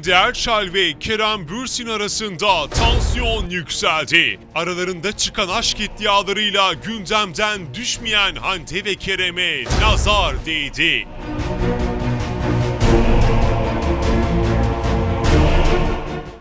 Hande Erçel ve Kerem Bürsin arasında tansiyon yükseldi. Aralarında çıkan aşk iddialarıyla gündemden düşmeyen Hande ve Kerem'e nazar değdi.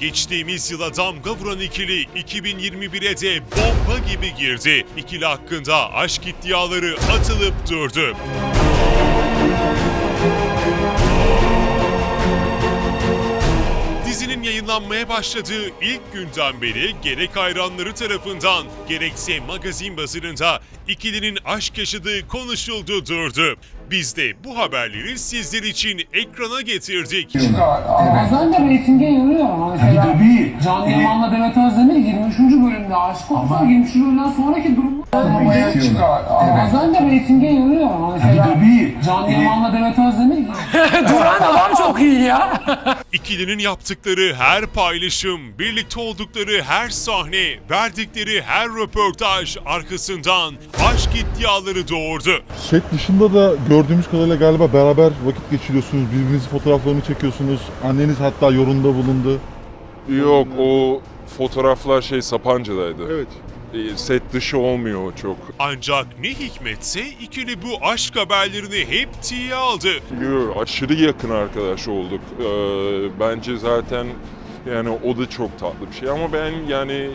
Geçtiğimiz yıla damga vuran ikili 2021'e de bomba gibi girdi. İkili hakkında aşk iddiaları atılıp durdu. Yayınlanmaya başladığı ilk günden beri gerek hayranları tarafından gerekse magazin basınında ikilinin aşk yaşadığı konuşuldu durdu. Biz de bu haberleri sizler için ekrana getirdik. Bazen de reytinge yarıyor ama mesela tabii. Can Evet. Yaman'la Demet Özdemir 23. bölümde aşık olsa 23. bölümden sonraki durum. Bazen de reytinge yarıyor ama mesela tabii. Can Evet. Yaman'la Demet Özdemir Duran adam çok iyi ya. İkilinin yaptıkları her paylaşım, birlikte oldukları her sahne, verdikleri her röportaj arkasından aşk iddiaları doğurdu. Set dışında da gördüğümüz kadarıyla galiba beraber vakit geçiriyorsunuz, birbirinizin fotoğraflarını çekiyorsunuz. Anneniz hatta yorumda bulundu. Yok o fotoğraflar şey Sapanca'daydı. Evet. E, Set dışı olmuyor çok. Ancak ne hikmetse ikili bu aşk haberlerini hep tiye aldı. Yo, aşırı yakın arkadaş olduk. Ee, bence zaten yani o da çok tatlı bir şey ama ben yani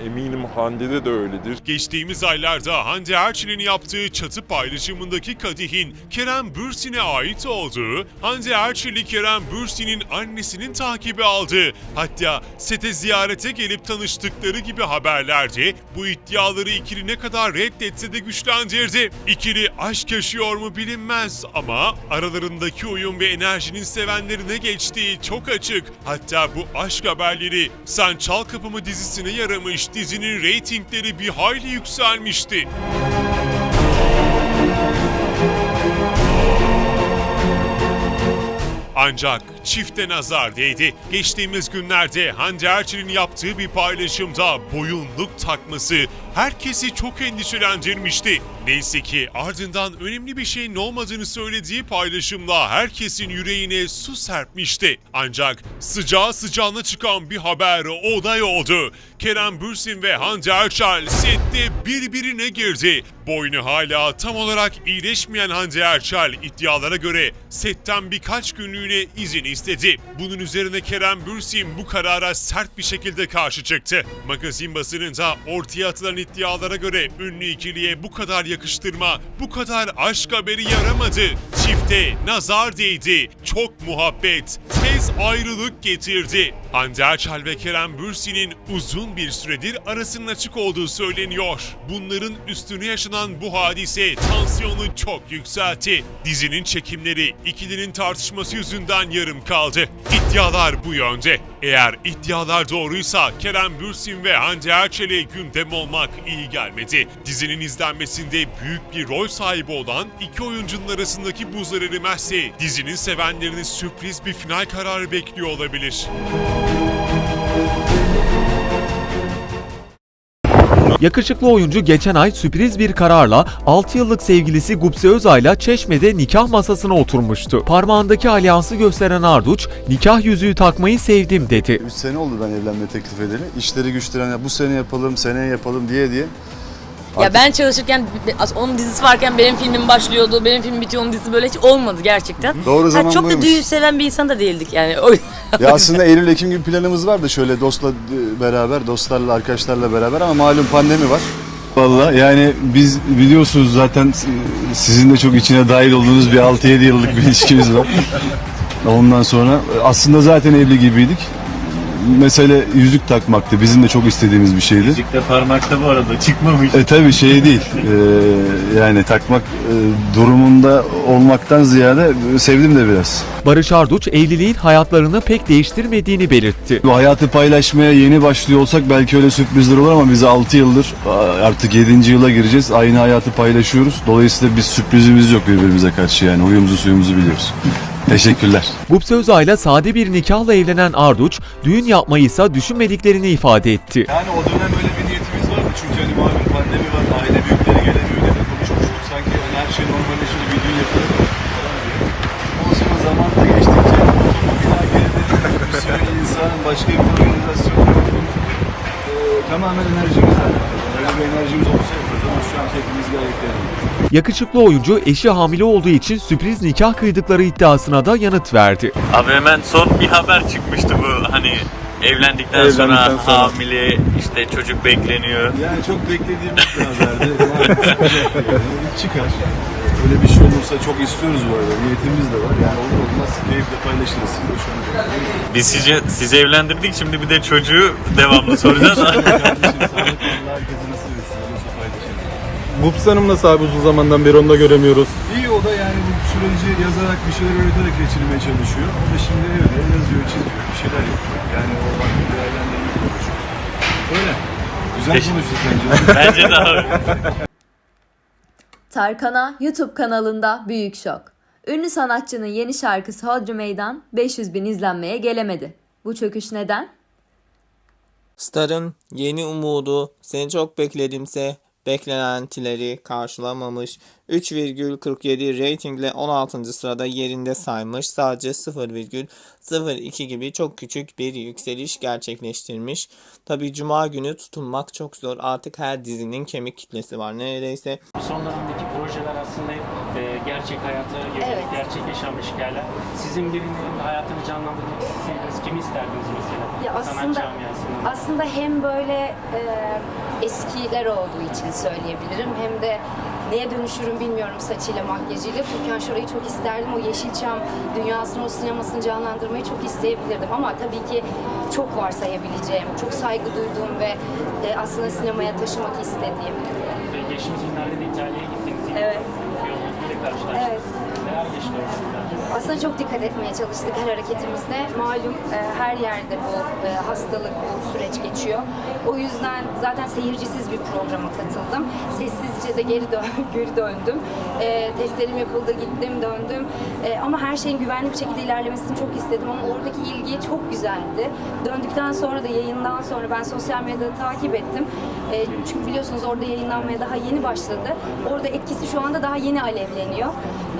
eminim Hande'de de öyledir. Geçtiğimiz aylarda Hande Erçel'in yaptığı çatı paylaşımındaki kadihin Kerem Bürsin'e ait olduğu, Hande Erçel'i Kerem Bürsin'in annesinin takibi aldığı, hatta sete ziyarete gelip tanıştıkları gibi haberlerde bu iddiaları ikili ne kadar reddetse de güçlendirdi. İkili aşk yaşıyor mu bilinmez ama aralarındaki uyum ve enerjinin sevenlerine geçtiği çok açık. Hatta bu aşk haberleri Sen Çal Kapımı dizisine yaramış dizinin reytingleri bir hayli yükselmişti. Ancak çifte nazar değdi. Geçtiğimiz günlerde Hande Erçel'in yaptığı bir paylaşımda boyunluk takması herkesi çok endişelendirmişti. Neyse ki ardından önemli bir şeyin olmadığını söylediği paylaşımla herkesin yüreğine su serpmişti. Ancak sıcağı sıcağına çıkan bir haber olay oldu. Kerem Bürsin ve Hande Erçel sette birbirine girdi. Boynu hala tam olarak iyileşmeyen Hande Erçel iddialara göre setten birkaç günlüğüne izin istedi. Bunun üzerine Kerem Bürsin bu karara sert bir şekilde karşı çıktı. Magazin basınında ortaya atılan iddialara göre ünlü ikiliye bu kadar yakıştırma, bu kadar aşk haberi yaramadı. Çifte nazar değdi. Çok muhabbet, tez ayrılık getirdi. Hande Erçel ve Kerem Bürsin'in uzun bir süredir arasının açık olduğu söyleniyor. Bunların üstüne yaşanan bu hadise tansiyonu çok yükseltti. Dizinin çekimleri ikilinin tartışması yüzünden yarım kaldı. İddialar bu yönde. Eğer iddialar doğruysa Kerem Bürsin ve Hande Erçel'e gündem olmak iyi gelmedi. Dizinin izlenmesinde büyük bir rol sahibi olan iki oyuncunun arasındaki buzlar erimezse dizinin sevenlerini sürpriz bir final kararı bekliyor olabilir. Yakışıklı oyuncu geçen ay sürpriz bir kararla 6 yıllık sevgilisi Gupse Özay'la Çeşme'de nikah masasına oturmuştu. Parmağındaki alyansı gösteren Arduç, nikah yüzüğü takmayı sevdim dedi. 3 sene oldu ben evlenme teklif edeli. İşleri güçleri hani bu sene yapalım, seneye yapalım diye diye. Ya ben çalışırken onun dizisi varken benim filmim başlıyordu, benim film bitiyor onun dizisi böyle hiç olmadı gerçekten. Doğru Ha, zaman çok da buymuş. düğün seven bir insan da değildik yani. Ya aslında Eylül Ekim gibi planımız vardı şöyle dostla e, beraber, dostlarla, arkadaşlarla beraber ama malum pandemi var. Valla yani biz biliyorsunuz zaten sizin de çok içine dahil olduğunuz bir 6-7 yıllık bir ilişkimiz var. Ondan sonra aslında zaten evli gibiydik. Mesele yüzük takmaktı. Bizim de çok istediğimiz bir şeydi. Yüzük de parmakta bu arada çıkmamış. E tabi şey değil. e, yani takmak e, durumunda olmaktan ziyade sevdim de biraz. Barış Arduç evliliğin hayatlarını pek değiştirmediğini belirtti. Bu hayatı paylaşmaya yeni başlıyor olsak belki öyle sürprizler olur ama biz 6 yıldır artık 7. yıla gireceğiz. Aynı hayatı paylaşıyoruz. Dolayısıyla bir sürprizimiz yok birbirimize karşı yani. Huyumuzu suyumuzu biliyoruz. Teşekkürler. Gupse Özay'la sade bir nikahla evlenen Arduç, düğün yapmayı ise düşünmediklerini ifade etti. Yani o dönem öyle bir niyetimiz vardı çünkü hani malum pandemi var, aile büyükleri gelemiyor diye de konuşmuştuk. Sanki hani her şey normalleşince bir düğün yapalım falan diye. Ama sonra zaman da geçtikçe otomobil dünyanın başka bir organizasyonu yok. Ee, tamamen enerjimizden. Öyle bir enerjimiz olsa gayet yani. Yakışıklı oyuncu eşi hamile olduğu için sürpriz nikah kıydıkları iddiasına da yanıt verdi. Abi hemen son bir haber çıkmıştı bu hani evlendikten, Evlendikten sonra, sonra. hamile işte çocuk bekleniyor. Yani çok beklediğimiz bir haberdi. Yani. Çıkar. Öyle bir şey olursa çok istiyoruz bu arada. Niyetimiz de var. Yani olur olmaz keyifle paylaşırız. Siz de şu an. Biz sizi, sizi evlendirdik şimdi bir de çocuğu devamlı soracağız. Kardeşim sağlık Allah herkese Bups Hanım nasıl abi uzun zamandan beri onu da göremiyoruz. İyi o da yani bu süreci yazarak bir şeyler üreterek geçirmeye çalışıyor. O da şimdi evde yazıyor, çiziyor, bir şeyler yapıyor. Yani o vakti değerlendirmeye çalışıyor. Öyle. Güzel Teşekkür- konuştuk bence. Bence de abi. Tarkan'a YouTube kanalında büyük şok. Ünlü sanatçının yeni şarkısı Hodri Meydan 500 bin izlenmeye gelemedi. Bu çöküş neden? Star'ın yeni umudu seni çok bekledimse beklentileri karşılamamış. 3,47 reytingle 16. sırada yerinde saymış. Sadece 0,02 gibi çok küçük bir yükseliş gerçekleştirmiş. Tabi cuma günü tutunmak çok zor. Artık her dizinin kemik kitlesi var neredeyse. Son dönemdeki projeler aslında hep e, gerçek hayata yönelik Evet. gerçek yaşanmış hikayeler. Sizin birinin hayatını canlandırmak isteseydiniz kimi isterdiniz mesela? Ya Sanat aslında-. Aslında hem böyle e, eskiler olduğu için söyleyebilirim hem de neye dönüşürüm bilmiyorum saçıyla makyajıyla. Türkan Şoray'ı çok isterdim. O Yeşilçam dünyasını, o sinemasını canlandırmayı çok isteyebilirdim. Ama tabii ki çok var sayabileceğim, çok saygı duyduğum ve e, aslında sinemaya taşımak istediğim. Ve günlerde de İtalya'ya gittiniz. Yine Evet. Yolunuzda karşılaştınız. Evet. Neler geçti orada? Çok dikkat etmeye çalıştık her hareketimizde. Malum e, her yerde bu e, hastalık, bu süreç geçiyor. O yüzden zaten seyircisiz bir programa katıldım. Sessizce de geri, dön geri döndüm. E, testlerim yapıldı, gittim, döndüm. E, ama her şeyin güvenli bir şekilde ilerlemesini çok istedim. Ama oradaki ilgi çok güzeldi. Döndükten sonra da yayından sonra ben sosyal medyada takip ettim. E, çünkü biliyorsunuz orada yayınlanmaya daha yeni başladı. Orada etkisi şu anda daha yeni alevleniyor.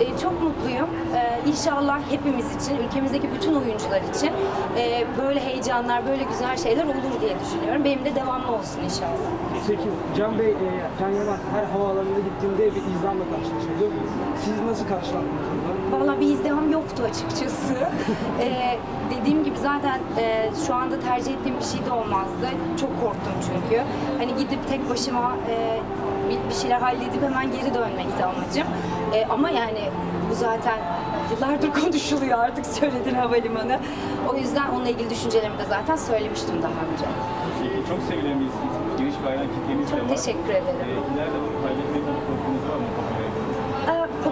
E, çok mutluyum. E, inşallah hepimiz için, ülkemizdeki bütün oyuncular için e, böyle heyecanlar, böyle güzel şeyler olur diye düşünüyorum. Benim de devamlı olsun inşallah. Peki Can Bey, e, Can Yaman her havaalanına gittiğinde bir izlenme karşılaşıyordu. Siz nasıl karşıladınız bunu? Valla bir izdiham yoktu açıkçası. Ee, dediğim gibi zaten e, şu anda tercih ettiğim bir şey de olmazdı. Çok korktum çünkü. Hani gidip tek başıma e, bir, bir şeyler halledip hemen geri dönmekti amacım. E, ama yani bu zaten yıllardır konuşuluyor artık söylediğin havalimanı. O yüzden onunla ilgili düşüncelerimi de zaten söylemiştim daha önce. Çok sevilen bir isim. Geniş bir hayran kitleniz Çok teşekkür ederim. İleride bunu kaybetmek korkunuz var mı? Ee,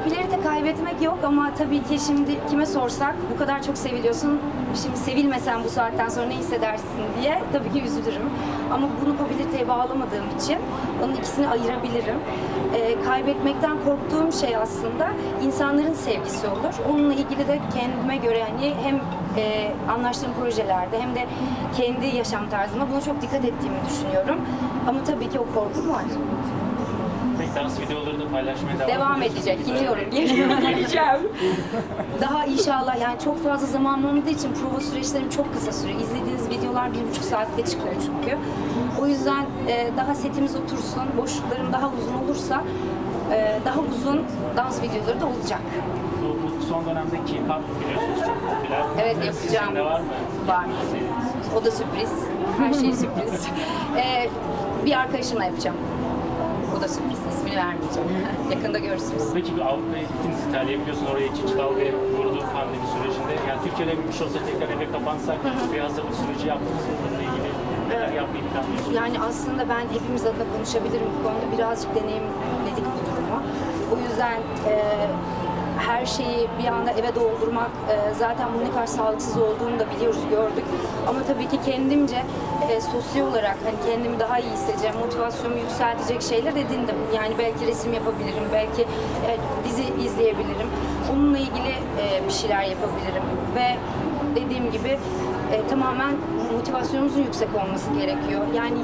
Kaybetmek yok ama tabii ki şimdi kime sorsak bu kadar çok seviliyorsun. Şimdi sevilmesen bu saatten sonra ne hissedersin diye tabii ki üzülürüm. Ama bunu popülariteye bağlamadığım için onun ikisini ayırabilirim. Ee, kaybetmekten korktuğum şey aslında insanların sevgisi olur. Onunla ilgili de kendime göre hani hem e, anlaştığım projelerde hem de kendi yaşam tarzıma buna çok dikkat ettiğimi düşünüyorum. Ama tabii ki o korkum var. Dans videoları da paylaşmaya devam, Devam edecek. Güzel. Geliyorum, geleceğim. Daha inşallah yani çok fazla zaman olmadığı için prova süreçlerim çok kısa sürüyor. İzlediğiniz videolar bir buçuk saatte çıkıyor çünkü. O yüzden e, daha setimiz otursun, boşluklarım daha uzun olursa e, daha uzun dans videoları da olacak. Bu, bu son dönemdeki K-pop biliyorsunuz çok popüler. Evet, yapacağım. Sizin de var mı? Var. O da sürpriz. Her şey sürpriz. E, bir arkadaşımla yapacağım. O da sürpriz. İsmini vermeyeceğim. Yakında görürsünüz. Peki bir Avrupa'ya gittiniz İtalya'ya biliyorsun oraya ikinci dalgaya vurdu pandemi sürecinde. Yani Türkiye'de bir şey olsa tekrar eve kapansak bir hazırlık süreci yaptınız mı bununla ilgili? Neler yapmayı planlıyorsunuz? Yani aslında ben hepimiz adına konuşabilirim bu konuda. Birazcık deneyimledik bu durumu. O yüzden e, her şeyi bir anda eve doldurmak e, zaten bunun ne kadar sağlıksız olduğunu da biliyoruz, gördük. Ama tabii ki kendimce e, sosyal olarak hani kendimi daha iyi hissedeceğim, motivasyonumu yükseltecek şeyler edindim. Yani belki resim yapabilirim, belki e, dizi izleyebilirim. Onunla ilgili e, bir şeyler yapabilirim. Ve dediğim gibi e, tamamen motivasyonumuzun yüksek olması gerekiyor. Yani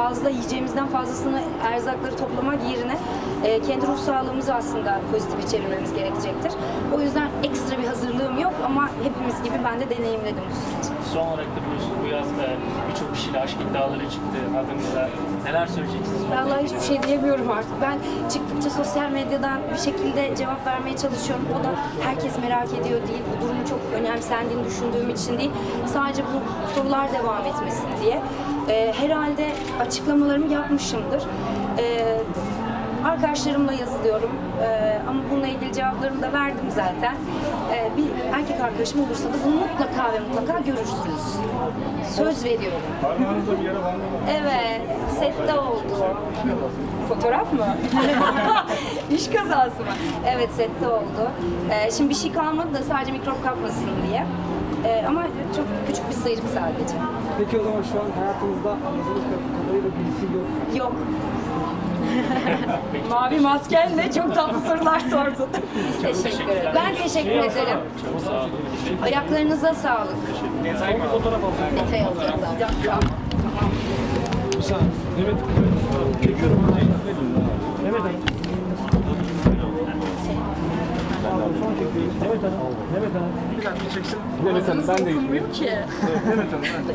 fazla yiyeceğimizden fazlasını erzakları toplamak yerine e, kendi ruh sağlığımızı aslında pozitife çevirmemiz gerekecektir. O yüzden ekstra bir hazırlığım yok ama hepimiz gibi ben de deneyimledim bu süreci. Son olarak da biliyorsunuz bu yaz e, birçok kişiyle aşk iddiaları çıktı hakkında. Neler söyleyeceksiniz? Vallahi hiçbir şey diyemiyorum artık. Ben çıktıkça sosyal medyadan bir şekilde cevap vermeye çalışıyorum. O da herkes merak ediyor değil. Bu durumun çok önemsendiğini düşündüğüm için değil. Sadece bu sorular devam etmesin diye. Ee, herhalde açıklamalarımı yapmışımdır. Ee, arkadaşlarımla yazılıyorum. Ee, ama bununla ilgili cevaplarımı da verdim zaten. Ee, bir erkek arkadaşım olursa da bunu mutlaka ve mutlaka görürsünüz. Söz veriyorum. Parmağınızda bir yere var mı? Evet, sette oldu. Fotoğraf mı? İş kazası mı? Evet, sette oldu. Ee, şimdi bir şey kalmadı da sadece mikrop kapmasın diye. Ee, ama çok küçük bir sıyrık sadece. Peki o zaman şu an hayatınızda anladığınız kadarıyla birisi yok. Yok. Mavi maskenle çok tatlı sorular sordun. Biz teşekkür ederim. Ben teşekkür ederim. Çok sağ olun. Ayaklarınıza sağlık. Fotoğraf alacağım. Detay alacağım. Bir saniye. Evet. Çekiyorum. Evet hanım. Evet hanım. Evet hanım. Bir dakika çeksin. Evet hanım ben de gitmiyorum ki. Evet hanım ben de.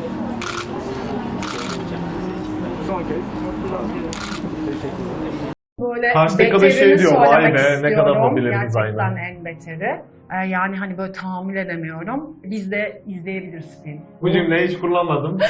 Son kez. Böyle Karşıdaki kadın şey diyor, vay be, ne kadar istiyorum. hobilerimiz Gerçekten aynı. en beteri. Ee, yani hani böyle tahammül edemiyorum. Biz de izleyebiliriz film. Bu cümleyi hiç kullanmadım.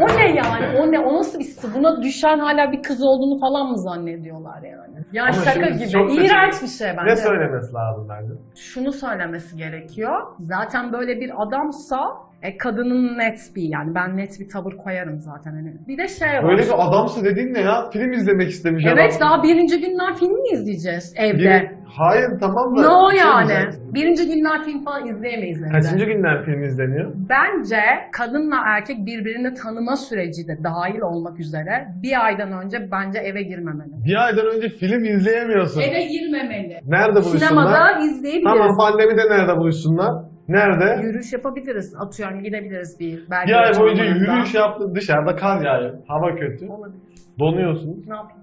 O ne yani? O ne? O nasıl bir sı- Buna düşen hala bir kız olduğunu falan mı zannediyorlar yani? Yani Ama şaka gibi. İğrenç bir şey bence. ne söylemesi lazım bence? Şunu söylemesi gerekiyor. Zaten böyle bir adamsa e, kadının net bir yani ben net bir tavır koyarım zaten hani. Bir de şey var. Böyle bir adamsı dediğin ne ya? Film izlemek istemiş Evet adam. daha birinci günler film mi izleyeceğiz evde? Bir- Hayır tamam da. Ne o şey yani? Birinci günler film falan izleyemeyiz evde. Kaçıncı günden film izleniyor? Bence kadınla erkek birbirini tanıma süreci de dahil olmak üzere bir aydan önce bence eve girmemeli. Bir aydan önce film izleyemiyorsun. Eve girmemeli. Nerede buluşsunlar? Sinemada izleyebiliriz. Tamam pandemide nerede buluşsunlar? Nerede? Yürüyüş yapabiliriz. Atıyorum gidebiliriz bir belge Bir ay boyunca yürüyüş yaptın dışarıda kar yağıyor. Hava kötü. Olabilir. Donuyorsun. Ne yapayım?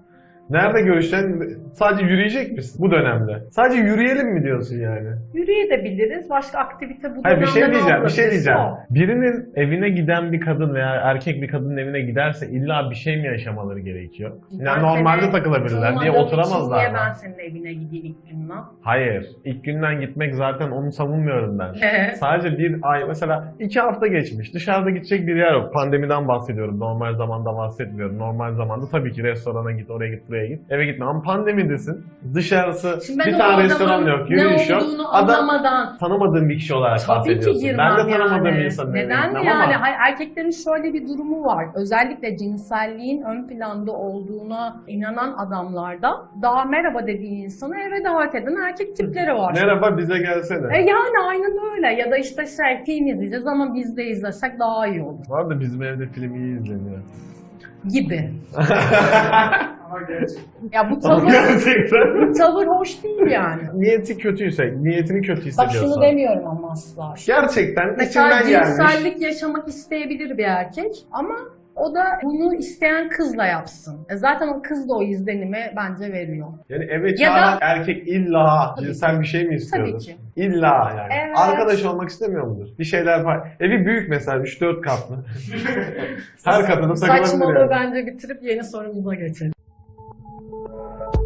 Nerede görüşeceksin? Sadece yürüyecek misin bu dönemde? Sadece yürüyelim mi diyorsun yani? Yürüyebiliriz. Başka aktivite bu Hayır bir şey dönemde diyeceğim, bir şey diyeceğim. O. Birinin evine giden bir kadın veya erkek bir kadının evine giderse illa bir şey mi yaşamaları gerekiyor? Ben Yani normalde takılabilirler. İçin oturamazlar Niye ben senin evine gideyim ilk günden? Hayır. İlk günden gitmek zaten onu savunmuyorum ben. Sadece bir ay mesela iki hafta geçmiş. Dışarıda gidecek bir yer yok. Pandemiden bahsediyorum. Normal zamanda bahsetmiyorum. Normal zamanda tabii ki restorana git, oraya git, buraya git. Eve gitme ama pandemidesin. Dışarısı Şimdi ben bir o tane adamın restoran yok, yürüyüş ne yok. olduğunu anlamadan tanımadığın bir kişi olarak Tabii ki bahsediyorsun. girmem Ben de tanımadığım yani. bir insanın evine Neden gitmem yani? ama erkeklerin şöyle bir durumu var. Özellikle cinselliğin ön planda olduğuna inanan adamlarda daha merhaba dediği insanı eve davet eden erkek tipleri var. merhaba bize gelsene. E yani aynen öyle. Ya da işte şey film izleyeceğiz ama biz de izlesek daha iyi olur Var da bizim evde film iyi izleniyor. gibi. Ama gerçekten. Ya bu tavır, gerçekten. bu tavır hoş değil yani. Niyeti kötüyse, niyetini kötü Bak hissediyorsan. şunu demiyorum ama asla. Gerçekten Mesela içinden gelmiş. cinsellik yaşamak isteyebilir bir erkek ama o da bunu isteyen kızla yapsın. E zaten o kız da o izlenimi bence veriyor. Yani eve Ya çağıran da- erkek illa Tabii cinsel bir şey mi istiyordur? Tabii ki. İlla yani. Evet. Arkadaş olmak istemiyor mudur? Bir şeyler var. Evi büyük mesela 3-4 katlı. Her kadının takılabilir Saçmalığı yani. bence bitirip yeni sorumuza geçelim. Thank you.